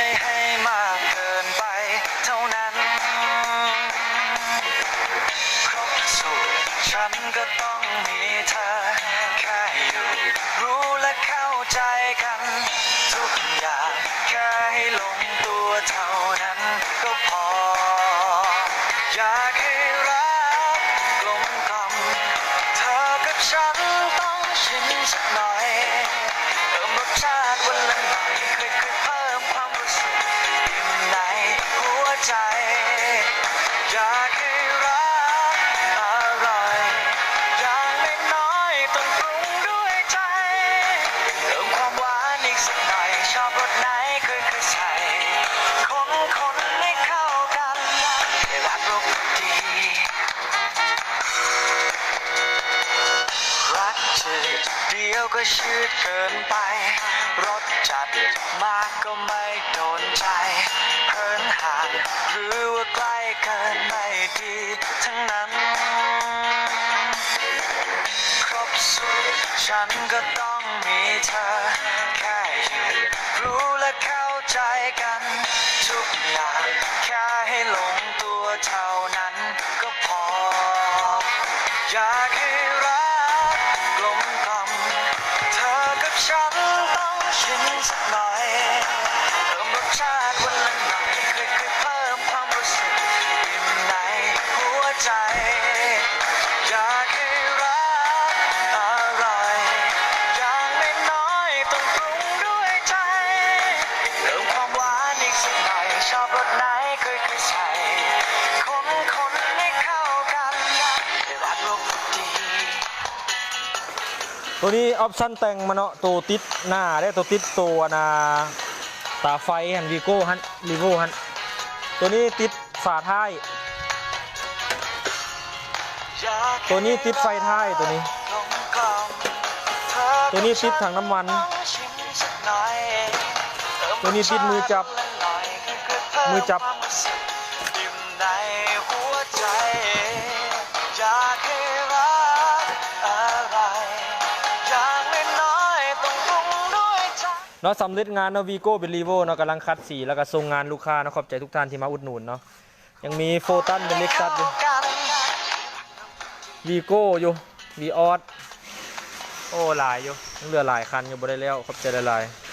ไม่ให้มากเกินไปเท่านั้น ครบสูตรฉันก็ต้องมีเธอ แค่อยู่รู้และเข้าใจกัน ทุกอย่างแค่ให้ลงตัวเท่านั้นก็พอ อยากให้รักกลมกล่อมเธอกับฉันต้องชินสักหน่อยเติมรสชาติวันละหน่อยค่อยๆ ใส่คนๆให้เข้ากันให้รักรสดีรักจืดเดียวก็ชืดเกินไปรสจัดมากก็ไม่โดนใจเพินห่างหรือว่าใกล้เกินไม่ดีทั้งนั้น ครบสูตรฉันก็ต้องมี กันทุกอย่างแค่ให้หลงตัวเท่านั้นก็พอ อยากให้รักกลมกล่อมเธอกับฉันต้องชินสักหน่อยเติมรสชาติวันละหน่อยค่อยๆเพิ่มความรู้สึกอิ่มในหัวใจ ไหนค่อใส่คนๆให้เข้ากันให้รักรสดีตัวนี้ออปชั่นแต่งมาเนาะตัวติดหน้าได้ตัวติดตัวนาตาไฟฮันวีโก้ฮันรีโวฮันตัวนี้ติดฝาท้าย ตัวนี้ติดไฟท้ายตัวนี้ ตัวนี้ติดถังน้ำมัน ตัวนี้ติดมือจับ มือจับ อิ่มในหัวใจ อยากให้รักอะไร อย่างน้อยๆต้องรุงด้วยใจ เนาะสำเร็จงานเนาะวีโก้เป็นรีโวเนาะกำลังคัดสีแล้วก็ส่งงานลูกค้าเนาะขอบใจทุกท่านที่มาอุดหนุนเนาะยังมีโฟตันเป็นเล็กซัสอยู่วีโก้อยู่วีออสโอ้หลายอยู่ยังเหลือหลายคันอยู่บ่ได้แล้วขอบใจหลายๆ